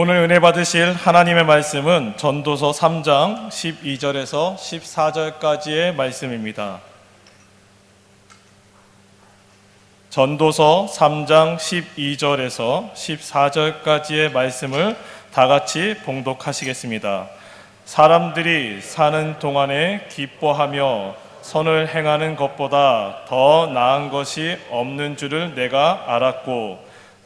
오늘 은혜 받으실 하나님의 말씀은 전도서 3장 12절에서 14절까지의 말씀입니다. 전도서 3장 12절에서 14절까지의 말씀을 다 같이 봉독하시겠습니다. 사람들이 사는 동안에 기뻐하며 선을 행하는 것보다 더 나은 것이 없는 줄을 내가 알았고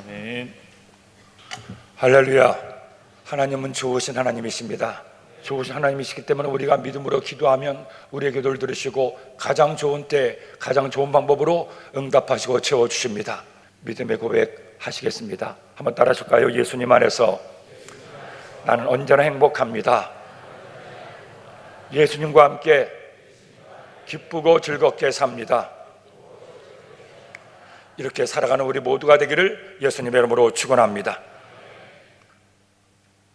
아멘. 할렐루야. 하나님은 좋으신 하나님이십니다. 좋으신 하나님이시기 때문에 우리가 믿음으로 기도하면 우리의 기도를 들으시고 가장 좋은 때 가장 좋은 방법으로 응답하시고 채워 주십니다. 믿음의 고백 하시겠습니다. 한번 따라 하실까요? 예수님 안에서 나는 언제나 행복합니다. 예수님과 함께 기쁘고 즐겁게 삽니다. 이렇게 살아가는 우리 모두가 되기를 예수님의 이름으로 축원합니다.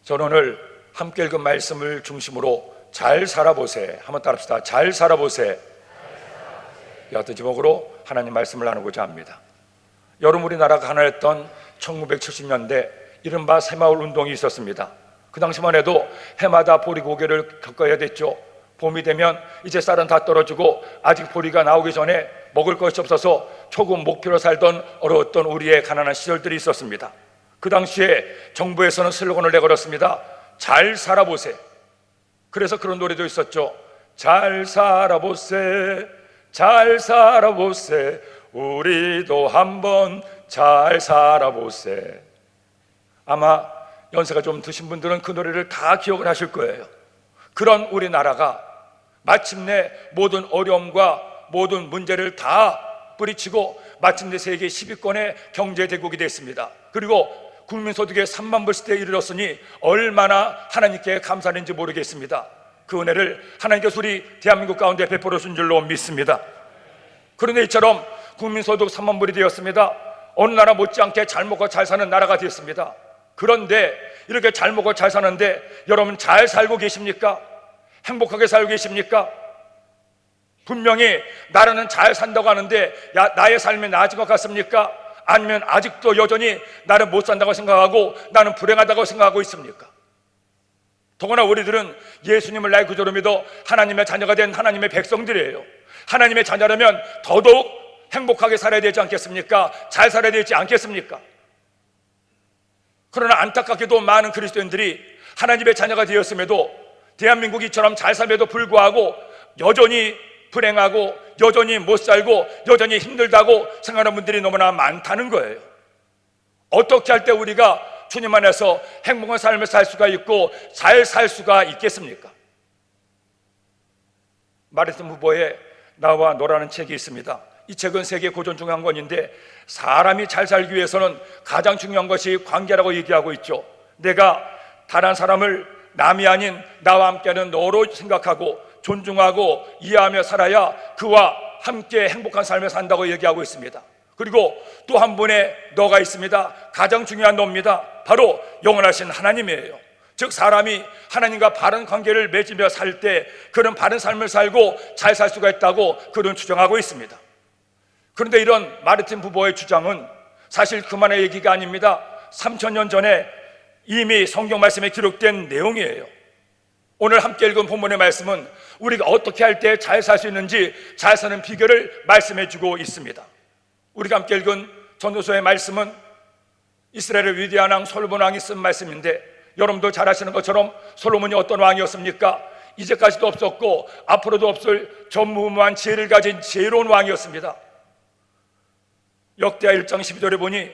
저는 오늘 함께 읽은 말씀을 중심으로 잘 살아보세. 한번 따라합시다. 잘 살아보세. 이 어떤 제목으로 하나님 말씀을 나누고자 합니다. 여름 우리나라가 가난했던 1970년대 이른바 새마을 운동이 있었습니다. 그 당시만 해도 해마다 보리 고개를 겪어야 됐죠. 봄이 되면 이제 쌀은 다 떨어지고 아직 보리가 나오기 전에 먹을 것이 없어서 초급 목표로 살던 어려웠던 우리의 가난한 시절들이 있었습니다. 그 당시에 정부에서는 슬로건을 내걸었습니다. 잘 살아보세. 그래서 그런 노래도 있었죠. 잘 살아보세. 잘 살아보세. 우리도 한번 잘 살아보세. 아마 연세가 좀 드신 분들은 그 노래를 다 기억을 하실 거예요. 그런 우리나라가 마침내 모든 어려움과 모든 문제를 다 뿌리치고 마침내 세계 10위권의 경제 대국이 됐습니다. 그리고 국민소득의 3만 불시대에 이르렀으니 얼마나 하나님께 감사하는지 모르겠습니다. 그 은혜를 하나님께서 우리 대한민국 가운데 베풀어 준 줄로 믿습니다. 그런데 이처럼 국민소득 3만 불이 되었습니다. 어느 나라 못지않게 잘 먹고 잘 사는 나라가 되었습니다. 그런데 이렇게 잘 먹고 잘 사는데 여러분 잘 살고 계십니까? 행복하게 살고 계십니까? 분명히 나라는 잘 산다고 하는데 야, 나의 삶이 나아진 것 같습니까? 아니면 아직도 여전히 나는 못 산다고 생각하고 나는 불행하다고 생각하고 있습니까? 더구나 우리들은 예수님을 나의 구조로 믿어 하나님의 자녀가 된 하나님의 백성들이에요. 하나님의 자녀라면 더더욱 행복하게 살아야 되지 않겠습니까? 잘 살아야 되지 않겠습니까? 그러나 안타깝게도 많은 그리스도인들이 하나님의 자녀가 되었음에도 대한민국이 이처럼 잘 삶에도 불구하고 여전히 불행하고 여전히 못 살고 여전히 힘들다고 생각하는 분들이 너무나 많다는 거예요. 어떻게 할 때 우리가 주님 안에서 행복한 삶을 살 수가 있고 잘 살 수가 있겠습니까? 마르틴 후보의 나와 너라는 책이 있습니다. 이 책은 세계 고전 중한 권인데 사람이 잘 살기 위해서는 가장 중요한 것이 관계라고 얘기하고 있죠. 내가 다른 사람을 남이 아닌 나와 함께하는 너로 생각하고 존중하고 이해하며 살아야 그와 함께 행복한 삶을 산다고 얘기하고 있습니다. 그리고 또 한 분의 너가 있습니다. 가장 중요한 너입니다. 바로 영원하신 하나님이에요. 즉 사람이 하나님과 바른 관계를 맺으며 살 때 그런 바른 삶을 살고 잘 살 수가 있다고 그런 주장하고 있습니다. 그런데 이런 마르틴 부보의 주장은 사실 그만의 얘기가 아닙니다. 3천년 전에 이미 성경 말씀에 기록된 내용이에요. 오늘 함께 읽은 본문의 말씀은 우리가 어떻게 할 때 잘 살 수 있는지 잘 사는 비결을 말씀해 주고 있습니다. 우리가 함께 읽은 전도서의 말씀은 이스라엘의 위대한 왕 솔로몬 왕이 쓴 말씀인데 여러분도 잘 아시는 것처럼 솔로몬이 어떤 왕이었습니까? 이제까지도 없었고 앞으로도 없을 전무후무한 지혜를 가진 지혜로운 왕이었습니다. 역대하 1장 12절에 보니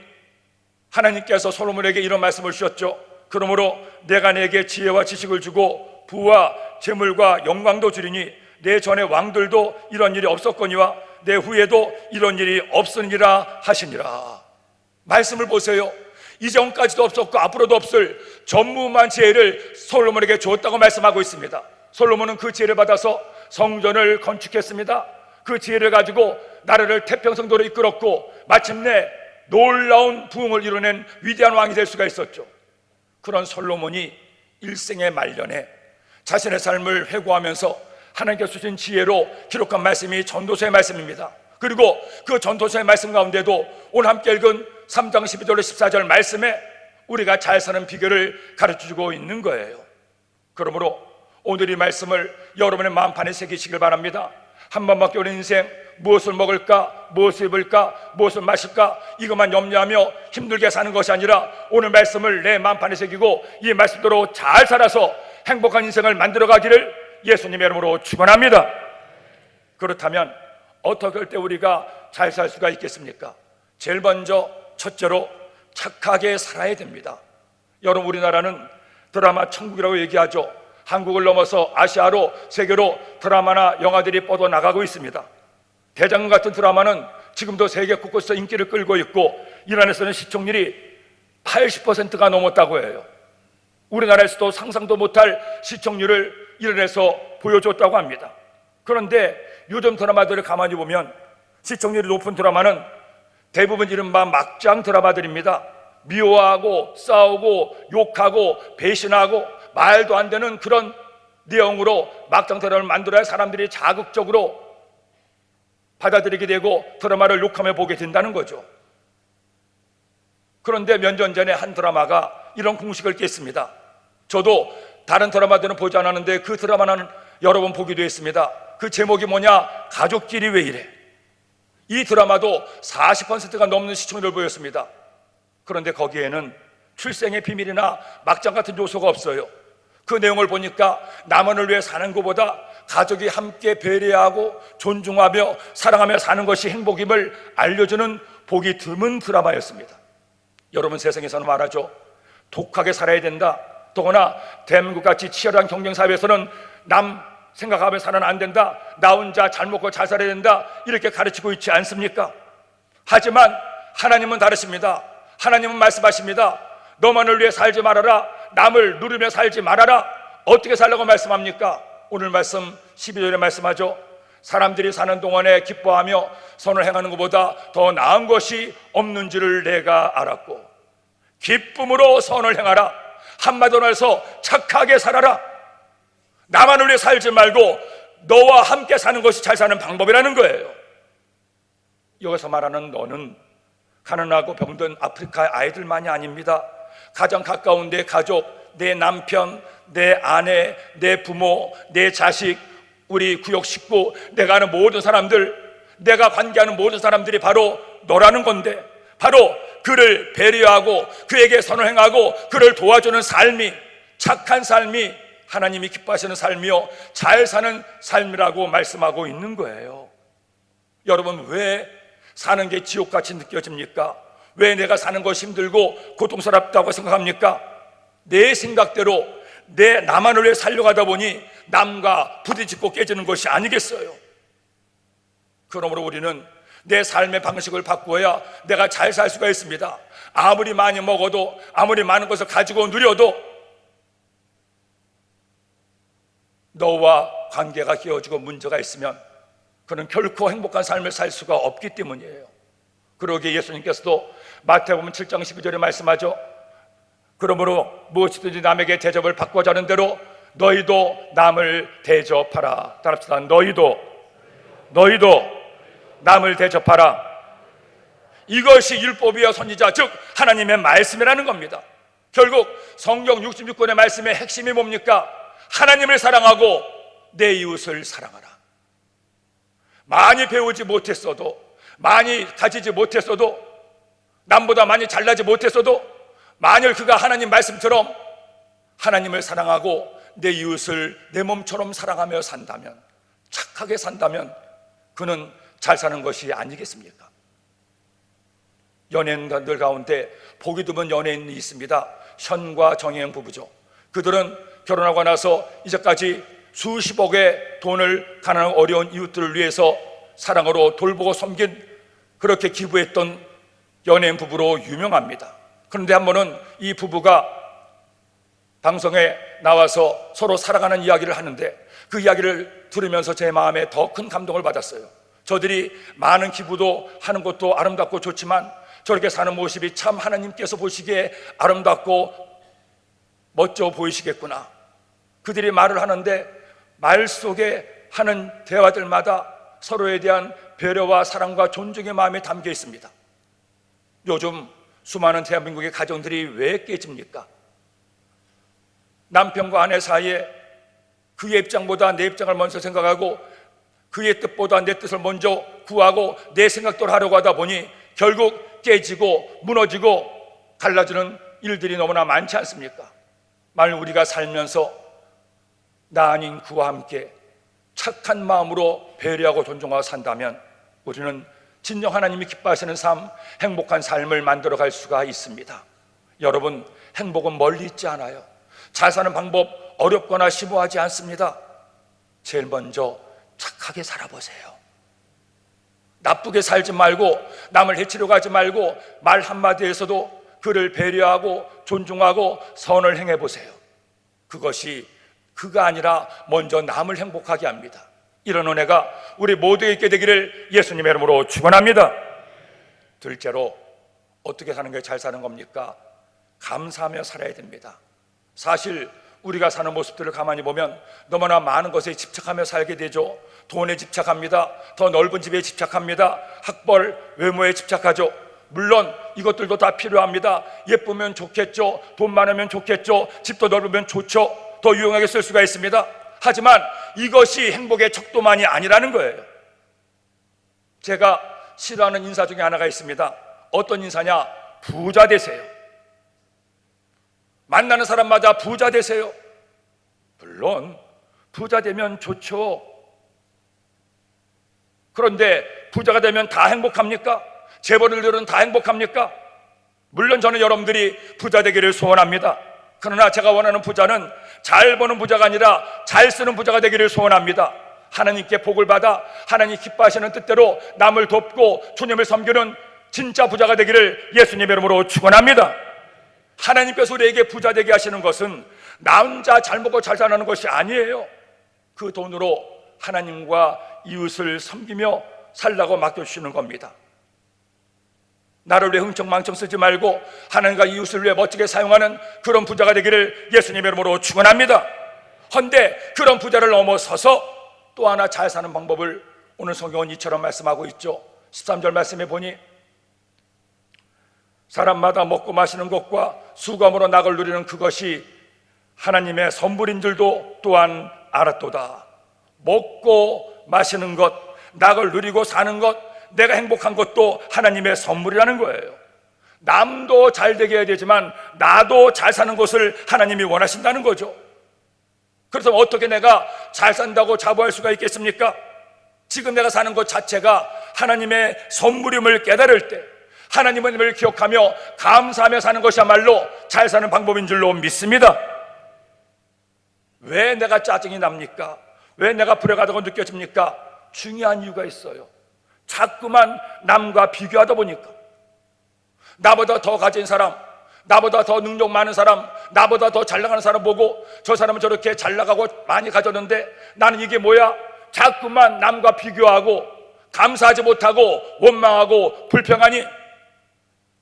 하나님께서 솔로몬에게 이런 말씀을 주셨죠. 그러므로 내가 내게 지혜와 지식을 주고 부와 재물과 영광도 주리니 내 전에 왕들도 이런 일이 없었거니와 내 후에도 이런 일이 없으니라 하시니라. 말씀을 보세요. 이전까지도 없었고 앞으로도 없을 전무후무한 지혜를 솔로몬에게 주었다고 말씀하고 있습니다. 솔로몬은 그 지혜를 받아서 성전을 건축했습니다. 그 지혜를 가지고 나라를 태평성도로 이끌었고 마침내 놀라운 부흥을 이뤄낸 위대한 왕이 될 수가 있었죠. 그런 솔로몬이 일생의 말년에 자신의 삶을 회고하면서 하나님께서 주신 지혜로 기록한 말씀이 전도서의 말씀입니다. 그리고 그 전도서의 말씀 가운데도 오늘 함께 읽은 3장 12절 14절 말씀에 우리가 잘 사는 비결을 가르쳐 주고 있는 거예요. 그러므로 오늘 이 말씀을 여러분의 마음판에 새기시길 바랍니다. 한 번밖에 오는 인생 무엇을 먹을까, 무엇을 입을까, 무엇을 마실까 이것만 염려하며 힘들게 사는 것이 아니라 오늘 말씀을 내 마음판에 새기고 이 말씀대로 잘 살아서 행복한 인생을 만들어 가기를 예수님의 이름으로 축원합니다. 그렇다면 어떻게 할 때 우리가 잘 살 수가 있겠습니까? 제일 먼저 첫째로 착하게 살아야 됩니다. 여러분 우리나라는 드라마 천국이라고 얘기하죠. 한국을 넘어서 아시아로 세계로 드라마나 영화들이 뻗어 나가고 있습니다. 대장금 같은 드라마는 지금도 세계 곳곳에서 인기를 끌고 있고 이란에서는 시청률이 80%가 넘었다고 해요. 우리나라에서도 상상도 못할 시청률을 이란에서 보여줬다고 합니다. 그런데 요즘 드라마들을 가만히 보면 시청률이 높은 드라마는 대부분 이른바 막장 드라마들입니다. 미워하고 싸우고 욕하고 배신하고 말도 안 되는 그런 내용으로 막장 드라마를 만들어야 사람들이 자극적으로 받아들이게 되고 드라마를 욕하며 보게 된다는 거죠. 그런데 몇 년 전에 한 드라마가 이런 공식을 깼습니다. 저도 다른 드라마들은 보지 않았는데 그 드라마는 여러 번 보기도 했습니다. 그 제목이 뭐냐? 가족끼리 왜 이래? 이 드라마도 40%가 넘는 시청률을 보였습니다. 그런데 거기에는 출생의 비밀이나 막장 같은 요소가 없어요. 그 내용을 보니까 남원을 위해 사는 것보다 가족이 함께 배려하고 존중하며 사랑하며 사는 것이 행복임을 알려주는 보기 드문 드라마였습니다. 여러분 세상에서는 말하죠. 독하게 살아야 된다. 더구나 대한민국 같이 치열한 경쟁 사회에서는 남 생각하며 살아는 안 된다. 나 혼자 잘 먹고 잘 살아야 된다. 이렇게 가르치고 있지 않습니까? 하지만 하나님은 다르십니다. 하나님은 말씀하십니다. 너만을 위해 살지 말아라. 남을 누르며 살지 말아라. 어떻게 살라고 말씀합니까? 오늘 말씀 12절에 말씀하죠. 사람들이 사는 동안에 기뻐하며 선을 행하는 것보다 더 나은 것이 없는지를 내가 알았고 기쁨으로 선을 행하라. 한마디로 해서 착하게 살아라. 나만을 위해 살지 말고 너와 함께 사는 것이 잘 사는 방법이라는 거예요. 여기서 말하는 너는 가난하고 병든 아프리카의 아이들만이 아닙니다. 가장 가까운 내 가족, 내 남편, 내 아내, 내 부모, 내 자식, 우리 구역 식구, 내가 아는 모든 사람들, 내가 관계하는 모든 사람들이 바로 너라는 건데, 바로 그를 배려하고 그에게 선을 행하고 그를 도와주는 삶이 착한 삶이 하나님이 기뻐하시는 삶이요 잘 사는 삶이라고 말씀하고 있는 거예요. 여러분 왜 사는 게 지옥같이 느껴집니까? 왜 내가 사는 것이 힘들고 고통스럽다고 생각합니까? 내 생각대로 내 나만을 위해 살려가다 보니 남과 부딪히고 깨지는 것이 아니겠어요. 그러므로 우리는 내 삶의 방식을 바꾸어야 내가 잘 살 수가 있습니다. 아무리 많이 먹어도 아무리 많은 것을 가지고 누려도 너와 관계가 끼어지고 문제가 있으면 그는 결코 행복한 삶을 살 수가 없기 때문이에요. 그러기에 예수님께서도 마태복음 7장 12절에 말씀하죠. 그러므로 무엇이든지 남에게 대접을 받고자 하는 대로 너희도 남을 대접하라. 따라합시다. 너희도 너희도 남을 대접하라. 이것이 율법이여 선지자 즉 하나님의 말씀이라는 겁니다. 결국 성경 66권의 말씀의 핵심이 뭡니까? 하나님을 사랑하고 내 이웃을 사랑하라. 많이 배우지 못했어도 많이 가지지 못했어도 남보다 많이 잘나지 못했어도 만일 그가 하나님 말씀처럼 하나님을 사랑하고 내 이웃을 내 몸처럼 사랑하며 산다면 착하게 산다면 그는 잘 사는 것이 아니겠습니까? 연예인들 가운데 보기 드문 연예인이 있습니다. 현과 정혜영 부부죠. 그들은 결혼하고 나서 이제까지 수십억의 돈을 가난한 어려운 이웃들을 위해서 사랑으로 돌보고 섬긴 그렇게 기부했던 연예인 부부로 유명합니다. 그런데 한 번은 이 부부가 방송에 나와서 서로 살아가는 이야기를 하는데 그 이야기를 들으면서 제 마음에 더 큰 감동을 받았어요. 저들이 많은 기부도 하는 것도 아름답고 좋지만 저렇게 사는 모습이 참 하나님께서 보시기에 아름답고 멋져 보이시겠구나. 그들이 말을 하는데 말 속에 하는 대화들마다 서로에 대한 배려와 사랑과 존중의 마음이 담겨 있습니다. 요즘 수많은 대한민국의 가정들이 왜 깨집니까? 남편과 아내 사이에 그의 입장보다 내 입장을 먼저 생각하고 그의 뜻보다 내 뜻을 먼저 구하고 내 생각대로 하려고 하다 보니 결국 깨지고 무너지고 갈라지는 일들이 너무나 많지 않습니까? 만일 우리가 살면서 나 아닌 그와 함께 착한 마음으로 배려하고 존중하고 산다면 우리는 진정 하나님이 기뻐하시는 삶, 행복한 삶을 만들어 갈 수가 있습니다. 여러분, 행복은 멀리 있지 않아요. 잘 사는 방법 어렵거나 심오하지 않습니다. 제일 먼저 착하게 살아보세요. 나쁘게 살지 말고 남을 해치려고 하지 말고 말 한마디에서도 그를 배려하고 존중하고 선을 행해 보세요. 그것이 그가 아니라 먼저 남을 행복하게 합니다. 이런 은혜가 우리 모두에게 있게 되기를 예수님의 이름으로 축원합니다. 둘째로 어떻게 사는 게 잘 사는 겁니까? 감사하며 살아야 됩니다. 사실 우리가 사는 모습들을 가만히 보면 너무나 많은 것에 집착하며 살게 되죠. 돈에 집착합니다. 더 넓은 집에 집착합니다. 학벌, 외모에 집착하죠. 물론 이것들도 다 필요합니다. 예쁘면 좋겠죠. 돈 많으면 좋겠죠. 집도 넓으면 좋죠. 더 유용하게 쓸 수가 있습니다. 하지만 이것이 행복의 척도만이 아니라는 거예요. 제가 싫어하는 인사 중에 하나가 있습니다. 어떤 인사냐? 부자 되세요. 만나는 사람마다 부자 되세요. 물론 부자 되면 좋죠. 그런데 부자가 되면 다 행복합니까? 재벌을 들은 다 행복합니까? 물론 저는 여러분들이 부자 되기를 소원합니다. 그러나 제가 원하는 부자는 잘 버는 부자가 아니라 잘 쓰는 부자가 되기를 소원합니다. 하나님께 복을 받아 하나님 기뻐하시는 뜻대로 남을 돕고 주님을 섬기는 진짜 부자가 되기를 예수님의 이름으로 축원합니다. 하나님께서 우리에게 부자 되게 하시는 것은 나 혼자 잘 먹고 잘 사는 것이 아니에요. 그 돈으로 하나님과 이웃을 섬기며 살라고 맡겨주시는 겁니다. 나를 위해 흥청망청 쓰지 말고 하나님과 이웃을 위해 멋지게 사용하는 그런 부자가 되기를 예수님의 이름으로 축원합니다. 헌데 그런 부자를 넘어서서 또 하나 잘 사는 방법을 오늘 성경은 이처럼 말씀하고 있죠. 13절 말씀에 보니 사람마다 먹고 마시는 것과 수감으로 낙을 누리는 그것이 하나님의 선물인 줄도 또한 알았도다. 먹고 마시는 것, 낙을 누리고 사는 것, 내가 행복한 것도 하나님의 선물이라는 거예요. 남도 잘 되게 해야 되지만 나도 잘 사는 것을 하나님이 원하신다는 거죠. 그래서 어떻게 내가 잘 산다고 자부할 수가 있겠습니까? 지금 내가 사는 것 자체가 하나님의 선물임을 깨달을 때 하나님을 기억하며 감사하며 사는 것이야말로 잘 사는 방법인 줄로 믿습니다. 왜 내가 짜증이 납니까? 왜 내가 불행하다고 느껴집니까? 중요한 이유가 있어요. 자꾸만 남과 비교하다 보니까 나보다 더 가진 사람, 나보다 더 능력 많은 사람, 나보다 더 잘 나가는 사람 보고 저 사람은 저렇게 잘 나가고 많이 가졌는데 나는 이게 뭐야? 자꾸만 남과 비교하고 감사하지 못하고 원망하고 불평하니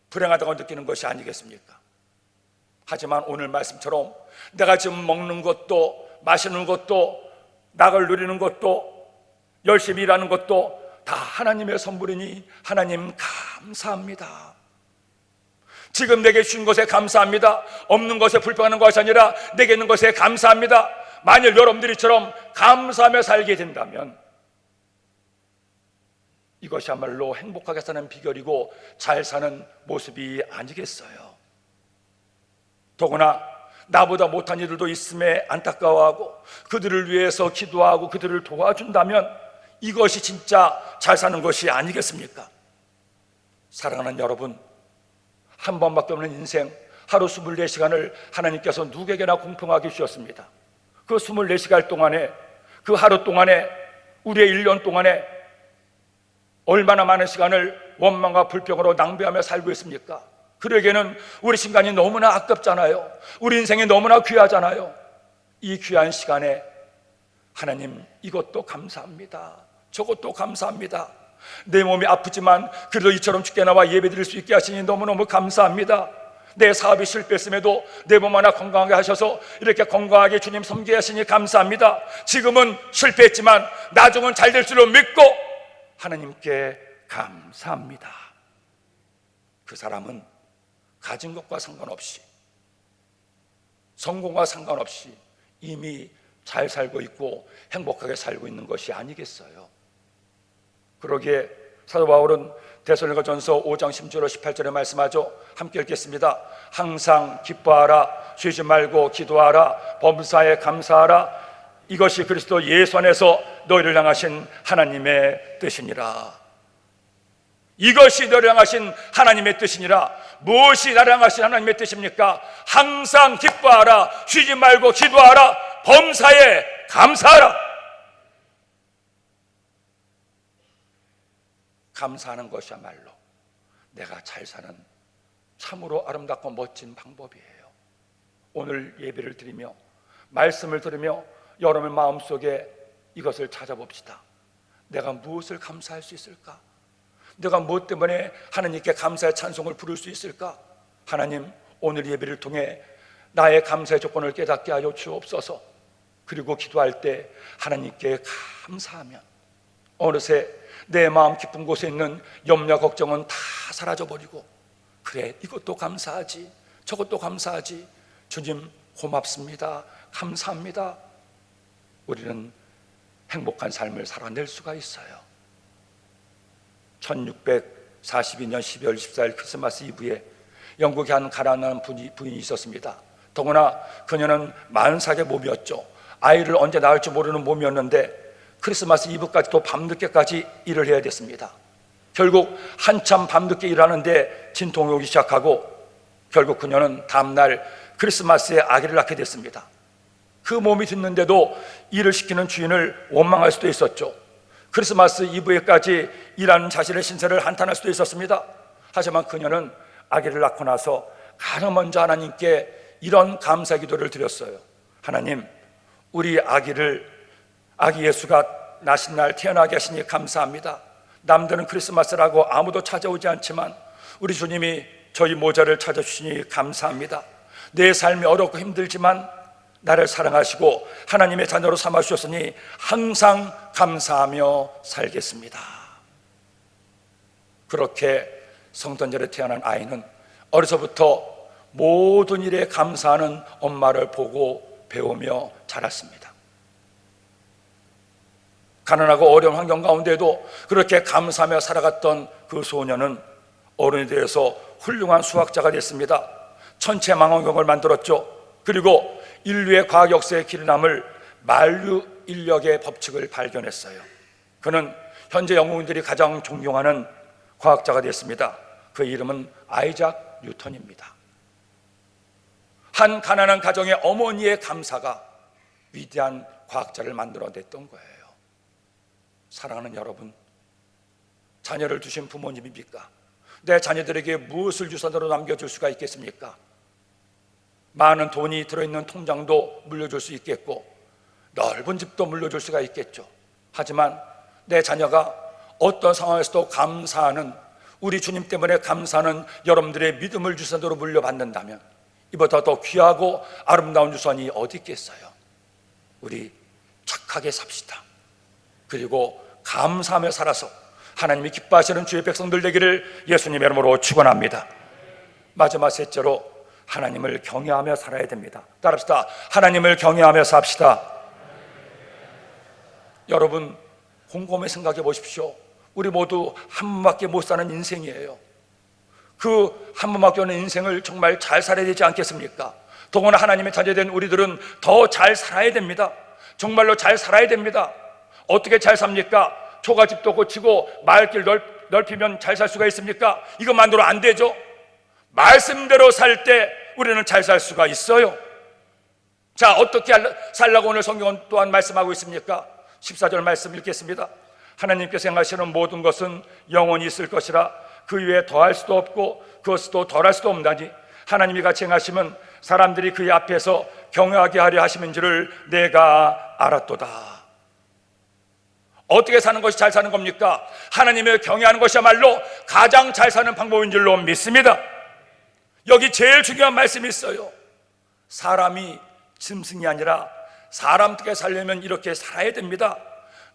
불행하다고 느끼는 것이 아니겠습니까? 하지만 오늘 말씀처럼 내가 지금 먹는 것도 마시는 것도 낙을 누리는 것도 열심히 일하는 것도 다 하나님의 선물이니 하나님 감사합니다. 지금 내게 주신 것에 감사합니다. 없는 것에 불평하는 것이 아니라 내게 있는 것에 감사합니다. 만일 여러분들이처럼 감사하며 살게 된다면 이것이야말로 행복하게 사는 비결이고 잘 사는 모습이 아니겠어요. 더구나 나보다 못한 이들도 있음에 안타까워하고 그들을 위해서 기도하고 그들을 도와준다면 이것이 진짜 잘 사는 것이 아니겠습니까? 사랑하는 여러분, 한 번밖에 없는 인생 하루 24시간을 하나님께서 누구에게나 공평하게 주셨습니다. 그 24시간 동안에 그 하루 동안에 우리의 1년 동안에 얼마나 많은 시간을 원망과 불평으로 낭비하며 살고 있습니까? 그에게는 우리 시간이 너무나 아깝잖아요. 우리 인생이 너무나 귀하잖아요. 이 귀한 시간에 하나님 이것도 감사합니다. 저것도 감사합니다. 내 몸이 아프지만 그래도 이처럼 죽게 나와 예배 드릴 수 있게 하시니 너무너무 감사합니다. 내 사업이 실패했음에도 내 몸 하나 건강하게 하셔서 이렇게 건강하게 주님 섬기게 하시니 감사합니다. 지금은 실패했지만 나중은 잘 될 줄로 믿고 하나님께 감사합니다. 그 사람은 가진 것과 상관없이 성공과 상관없이 이미 잘 살고 있고 행복하게 살고 있는 것이 아니겠어요. 그러기에 사도 바울은 데살로니가 전서 5장 10절로 18절에 말씀하죠. 함께 읽겠습니다. 항상 기뻐하라, 쉬지 말고 기도하라, 범사에 감사하라. 이것이 그리스도 예수 안에서 너희를 향하신 하나님의 뜻이니라. 이것이 너를 향하신 하나님의 뜻이니라. 무엇이 나를 향하신 하나님의 뜻입니까? 항상 기뻐하라, 쉬지 말고 기도하라, 범사에 감사하라. 감사하는 것이야말로 내가 잘 사는 참으로 아름답고 멋진 방법이에요. 오늘 예배를 드리며 말씀을 들으며 여러분의 마음속에 이것을 찾아봅시다. 내가 무엇을 감사할 수 있을까? 내가 무엇 때문에 하나님께 감사의 찬송을 부를 수 있을까? 하나님, 오늘 예배를 통해 나의 감사의 조건을 깨닫게 하여 주옵소서. 그리고 기도할 때 하나님께 감사하면 어느새 내 마음 깊은 곳에 있는 염려 걱정은 다 사라져 버리고 그래 이것도 감사하지 저것도 감사하지 주님 고맙습니다 감사합니다 우리는 행복한 삶을 살아낼 수가 있어요 1642년 12월 14일 크리스마스 이브에 영국의 한 가난한 분이, 부인이 있었습니다 더구나 그녀는 만삭의 몸이었죠 아이를 언제 낳을지 모르는 몸이었는데 크리스마스 이브까지도 밤늦게까지 일을 해야 됐습니다. 결국 한참 밤늦게 일하는데 진통이 오기 시작하고 결국 그녀는 다음날 크리스마스에 아기를 낳게 됐습니다. 그 몸이 듣는데도 일을 시키는 주인을 원망할 수도 있었죠. 크리스마스 이브에까지 일하는 자신의 신세를 한탄할 수도 있었습니다. 하지만 그녀는 아기를 낳고 나서 가장 먼저 하나님께 이런 감사 기도를 드렸어요. 하나님, 우리 아기를 아기 예수가 나신 날 태어나게 하시니 감사합니다. 남들은 크리스마스라고 아무도 찾아오지 않지만 우리 주님이 저희 모자를 찾아주시니 감사합니다. 내 삶이 어렵고 힘들지만 나를 사랑하시고 하나님의 자녀로 삼아 주셨으니 항상 감사하며 살겠습니다. 그렇게 성탄절에 태어난 아이는 어려서부터 모든 일에 감사하는 엄마를 보고 배우며 자랐습니다. 가난하고 어려운 환경 가운데도 그렇게 감사하며 살아갔던 그 소녀는 어른이 되어서 훌륭한 수학자가 됐습니다. 천체 망원경을 만들었죠. 그리고 인류의 과학 역사의 길남을 만류 인력의 법칙을 발견했어요. 그는 현재 영국인들이 가장 존경하는 과학자가 됐습니다. 그 이름은 아이작 뉴턴입니다. 한 가난한 가정의 어머니의 감사가 위대한 과학자를 만들어냈던 거예요. 사랑하는 여러분, 자녀를 두신 부모님입니까? 내 자녀들에게 무엇을 유산으로 남겨줄 수가 있겠습니까? 많은 돈이 들어있는 통장도 물려줄 수 있겠고, 넓은 집도 물려줄 수가 있겠죠. 하지만 내 자녀가 어떤 상황에서도 감사하는, 우리 주님 때문에 감사하는 여러분들의 믿음을 유산으로 물려받는다면, 이보다 더 귀하고 아름다운 유산이 어디 있겠어요? 우리 착하게 삽시다. 그리고 감사하며 살아서 하나님이 기뻐하시는 주의 백성들 되기를 예수님의 이름으로 축원합니다. 마지막 셋째로 하나님을 경외하며 살아야 됩니다. 따라합시다. 하나님을 경외하며 삽시다. 여러분 곰곰이 생각해 보십시오. 우리 모두 한 번밖에 못 사는 인생이에요. 그 한 번밖에 없는 인생을 정말 잘 살아야 되지 않겠습니까? 더구나 하나님의 자녀된 우리들은 더 잘 살아야 됩니다. 정말로 잘 살아야 됩니다. 어떻게 잘 삽니까? 초가집도 고치고 마을길 넓, 넓히면 잘 살 수가 있습니까? 이것만으로 안 되죠. 말씀대로 살 때 우리는 잘 살 수가 있어요. 자, 어떻게 살라고 오늘 성경은 또한 말씀하고 있습니까? 14절 말씀 읽겠습니다. 하나님께서 행하시는 모든 것은 영원히 있을 것이라 그 위에 더할 수도 없고 그것도 덜할 수도 없나니 하나님이 같이 행하시면 사람들이 그의 앞에서 경외하게 하려 하시는 줄을 내가 알았도다. 어떻게 사는 것이 잘 사는 겁니까? 하나님을 경외하는 것이야말로 가장 잘 사는 방법인 줄로 믿습니다. 여기 제일 중요한 말씀이 있어요. 사람이 짐승이 아니라 사람 어떻게 살려면 이렇게 살아야 됩니다.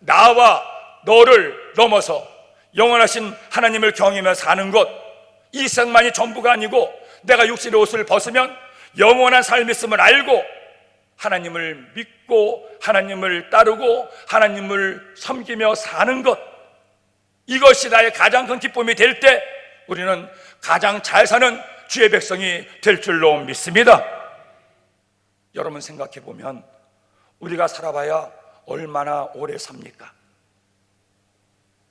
나와 너를 넘어서 영원하신 하나님을 경외하며 사는 것, 이 생만이 전부가 아니고 내가 육신의 옷을 벗으면 영원한 삶이 있음을 알고 하나님을 믿고 하나님을 따르고 하나님을 섬기며 사는 것, 이것이 나의 가장 큰 기쁨이 될 때 우리는 가장 잘 사는 주의 백성이 될 줄로 믿습니다. 여러분 생각해 보면 우리가 살아봐야 얼마나 오래 삽니까?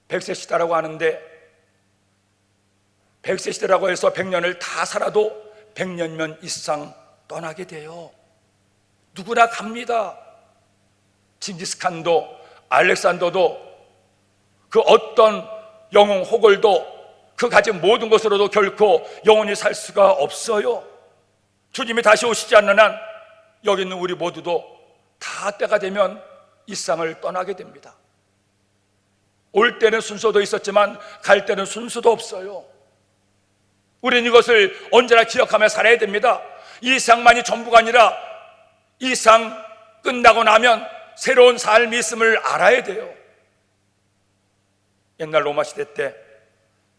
100세 시대라고 하는데 100세 시대라고 해서 100년을 다 살아도 100년면 이상 떠나게 돼요. 누구나 갑니다. 징기스칸도 알렉산더도 그 어떤 영웅 호걸도 그 가진 모든 것으로도 결코 영원히 살 수가 없어요. 주님이 다시 오시지 않는 한 여기 있는 우리 모두도 다 때가 되면 이 땅을 떠나게 됩니다. 올 때는 순서도 있었지만 갈 때는 순서도 없어요. 우리는 이것을 언제나 기억하며 살아야 됩니다. 이 상만이 전부가 아니라 이상 끝나고 나면 새로운 삶이 있음을 알아야 돼요. 옛날 로마 시대 때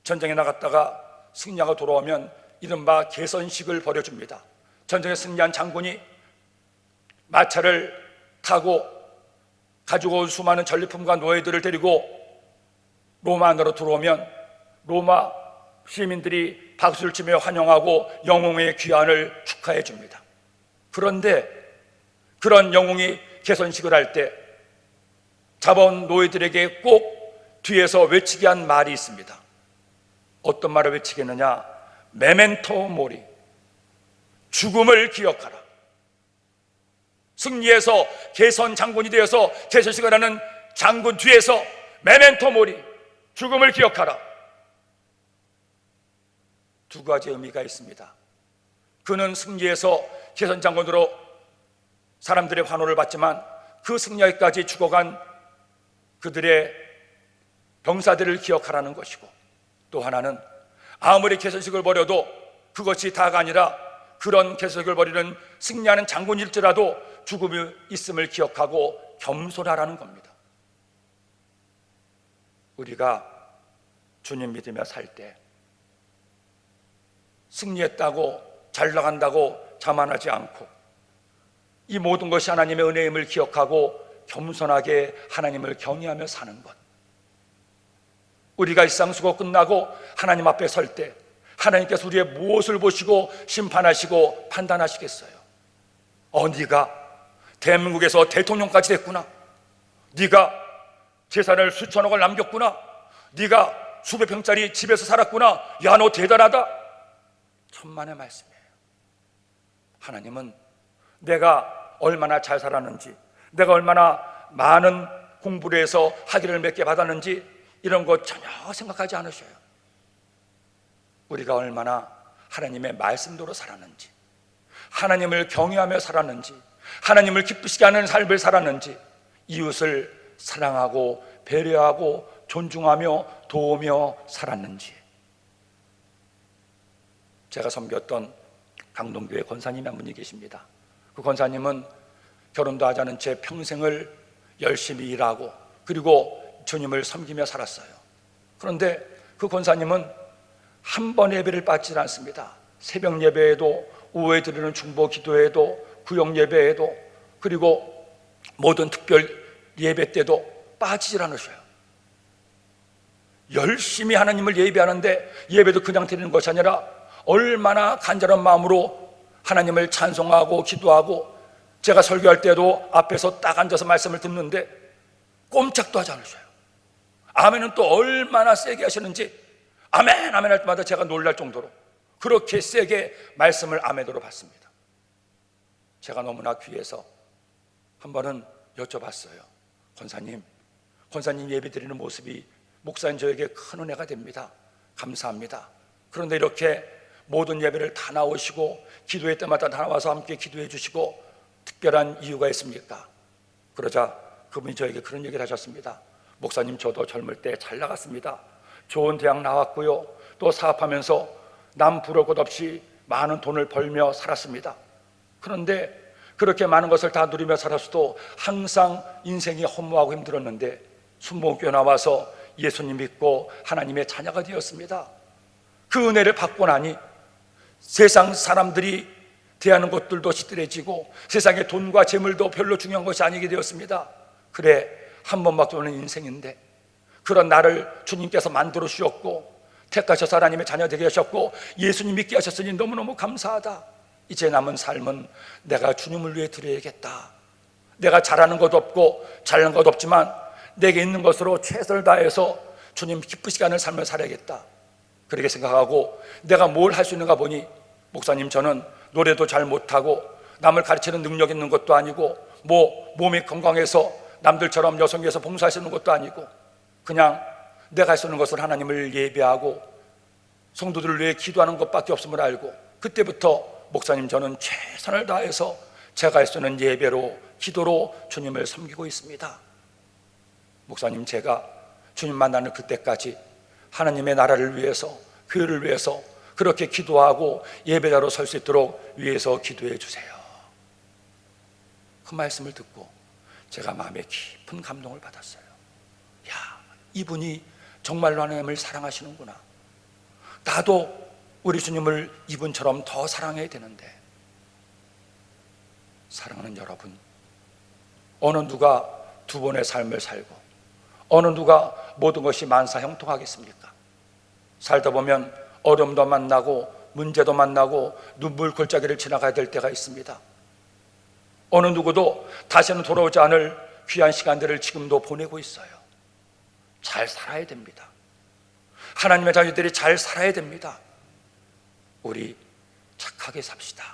전쟁에 나갔다가 승리하고 돌아오면 이른바 개선식을 벌여줍니다. 전쟁에 승리한 장군이 마차를 타고 가지고 온 수많은 전리품과 노예들을 데리고 로마 안으로 들어오면 로마 시민들이 박수를 치며 환영하고 영웅의 귀환을 축하해 줍니다. 그런데 그런 영웅이 개선식을 할때 잡아온 노예들에게 꼭 뒤에서 외치게 한 말이 있습니다. 어떤 말을 외치겠느냐? 메멘토 모리. 죽음을 기억하라. 승리해서 개선 장군이 되어서 개선식을 하는 장군 뒤에서 메멘토 모리. 죽음을 기억하라. 두 가지 의미가 있습니다. 그는 승리해서 개선 장군으로 사람들의 환호를 받지만 그 승리하기까지 죽어간 그들의 병사들을 기억하라는 것이고 또 하나는 아무리 개선식을 벌여도 그것이 다가 아니라 그런 개선식을 벌이는 승리하는 장군일지라도 죽음이 있음을 기억하고 겸손하라는 겁니다. 우리가 주님 믿으며 살 때 승리했다고 잘 나간다고 자만하지 않고 이 모든 것이 하나님의 은혜임을 기억하고 겸손하게 하나님을 경외하며 사는 것. 우리가 일상 수고 끝나고 하나님 앞에 설 때 하나님께서 우리의 무엇을 보시고 심판하시고 판단하시겠어요? 어, 네가 대한민국에서 대통령까지 됐구나. 네가 재산을 수천억을 남겼구나. 네가 수백 평짜리 집에서 살았구나. 야, 너 대단하다. 천만의 말씀이에요. 하나님은 내가 얼마나 잘 살았는지, 내가 얼마나 많은 공부를 해서 학위를 몇 개 받았는지 이런 것 전혀 생각하지 않으셔요. 우리가 얼마나 하나님의 말씀대로 살았는지, 하나님을 경외하며 살았는지, 하나님을 기쁘시게 하는 삶을 살았는지, 이웃을 사랑하고 배려하고 존중하며 도우며 살았는지. 제가 섬겼던 강동교회 권사님이 한 분이 계십니다. 그 권사님은 결혼도 하지 않은 채 평생을 열심히 일하고 그리고 주님을 섬기며 살았어요. 그런데 그 권사님은 한 번 예배를 빠지지 않습니다. 새벽 예배에도 오후에 드리는 중보 기도에도 구역 예배에도 그리고 모든 특별 예배 때도 빠지질 않으셔요. 열심히 하나님을 예배하는데 예배도 그냥 드리는 것이 아니라 얼마나 간절한 마음으로 하나님을 찬송하고 기도하고 제가 설교할 때도 앞에서 딱 앉아서 말씀을 듣는데 꼼짝도 하지 않으셔요. 아멘은 또 얼마나 세게 하시는지 아멘 아멘 할 때마다 제가 놀랄 정도로 그렇게 세게 말씀을 아멘으로 받습니다. 제가 너무나 귀해서 한 번은 여쭤봤어요. 권사님, 권사님 예배 드리는 모습이 목사님 저에게 큰 은혜가 됩니다. 감사합니다. 그런데 이렇게 모든 예배를 다 나오시고 기도회 때마다 다 나와서 함께 기도해 주시고 특별한 이유가 있습니까? 그러자 그분이 저에게 그런 얘기를 하셨습니다. 목사님 저도 젊을 때 잘 나갔습니다. 좋은 대학 나왔고요. 또 사업하면서 남 부러울 것 없이 많은 돈을 벌며 살았습니다. 그런데 그렇게 많은 것을 다 누리며 살았어도 항상 인생이 허무하고 힘들었는데 순복교 나와서 예수님 믿고 하나님의 자녀가 되었습니다. 그 은혜를 받고 나니 세상 사람들이 대하는 것들도 시들해지고 세상의 돈과 재물도 별로 중요한 것이 아니게 되었습니다. 그래 한 번밖에 오는 인생인데 그런 나를 주님께서 만들어 주셨고 택하셔서 하나님의 자녀 되게 하셨고 예수님 믿게 하셨으니 너무너무 감사하다. 이제 남은 삶은 내가 주님을 위해 드려야겠다. 내가 잘하는 것도 없고 잘난 것도 없지만 내게 있는 것으로 최선을 다해서 주님 기쁘시게 하는 삶을 살아야겠다. 그렇게 생각하고 내가 뭘 할 수 있는가 보니 목사님 저는 노래도 잘 못하고 남을 가르치는 능력 있는 것도 아니고 뭐 몸이 건강해서 남들처럼 여성에서 봉사하시는 것도 아니고 그냥 내가 할 수 있는 것을 하나님을 예배하고 성도들을 위해 기도하는 것밖에 없음을 알고 그때부터 목사님 저는 최선을 다해서 제가 할 수 있는 예배로 기도로 주님을 섬기고 있습니다. 목사님 제가 주님 만나는 그때까지 하나님의 나라를 위해서 교회를 위해서 그렇게 기도하고 예배자로 설 수 있도록 위해서 기도해 주세요. 그 말씀을 듣고 제가 마음에 깊은 감동을 받았어요. 야, 이분이 정말로 하나님을 사랑하시는구나. 나도 우리 주님을 이분처럼 더 사랑해야 되는데. 사랑하는 여러분, 어느 누가 두 번의 삶을 살고, 어느 누가 모든 것이 만사 형통하겠습니까? 살다 보면 어려움도 만나고, 문제도 만나고, 눈물 골짜기를 지나가야 될 때가 있습니다. 어느 누구도 다시는 돌아오지 않을 귀한 시간들을 지금도 보내고 있어요. 잘 살아야 됩니다. 하나님의 자녀들이 잘 살아야 됩니다. 우리 착하게 삽시다.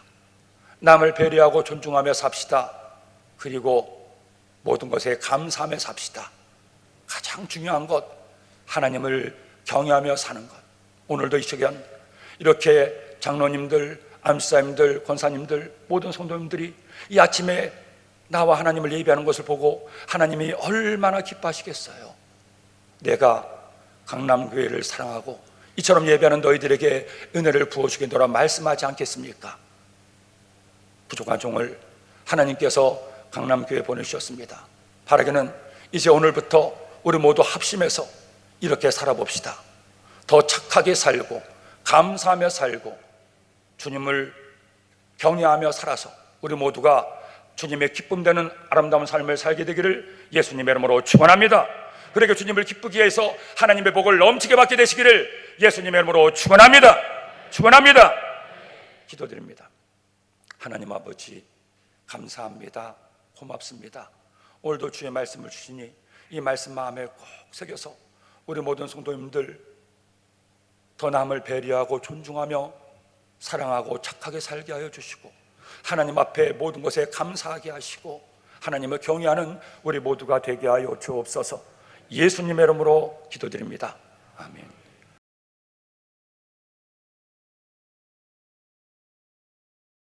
남을 배려하고 존중하며 삽시다. 그리고 모든 것에 감사하며 삽시다. 가장 중요한 것, 하나님을 경외하며 사는 것. 오늘도 이 시간 이렇게 장로님들, 암사님들, 권사님들, 모든 성도님들이 이 아침에 나와 하나님을 예배하는 것을 보고 하나님이 얼마나 기뻐하시겠어요. 내가 강남교회를 사랑하고 이처럼 예배하는 너희들에게 은혜를 부어주겠노라 말씀하지 않겠습니까? 부족한 종을 하나님께서 강남교회에 보내주셨습니다. 바라기는 이제 오늘부터 우리 모두 합심해서 이렇게 살아봅시다. 더 착하게 살고 감사하며 살고 주님을 경외하며 살아서 우리 모두가 주님의 기쁨 되는 아름다운 삶을 살게 되기를 예수님의 이름으로 축원합니다. 그러게 주님을 기쁘게 위해서 하나님의 복을 넘치게 받게 되시기를 예수님의 이름으로 축원합니다. 축원합니다. 기도드립니다. 하나님 아버지 감사합니다. 고맙습니다. 오늘도 주의 말씀을 주시니 이 말씀 마음에 꼭 새겨서 우리 모든 성도님들 더 남을 배려하고 존중하며 사랑하고 착하게 살게 하여 주시고 하나님 앞에 모든 것에 감사하게 하시고 하나님을 경외하는 우리 모두가 되게 하여 주옵소서 예수님의 이름으로 기도드립니다. 아멘.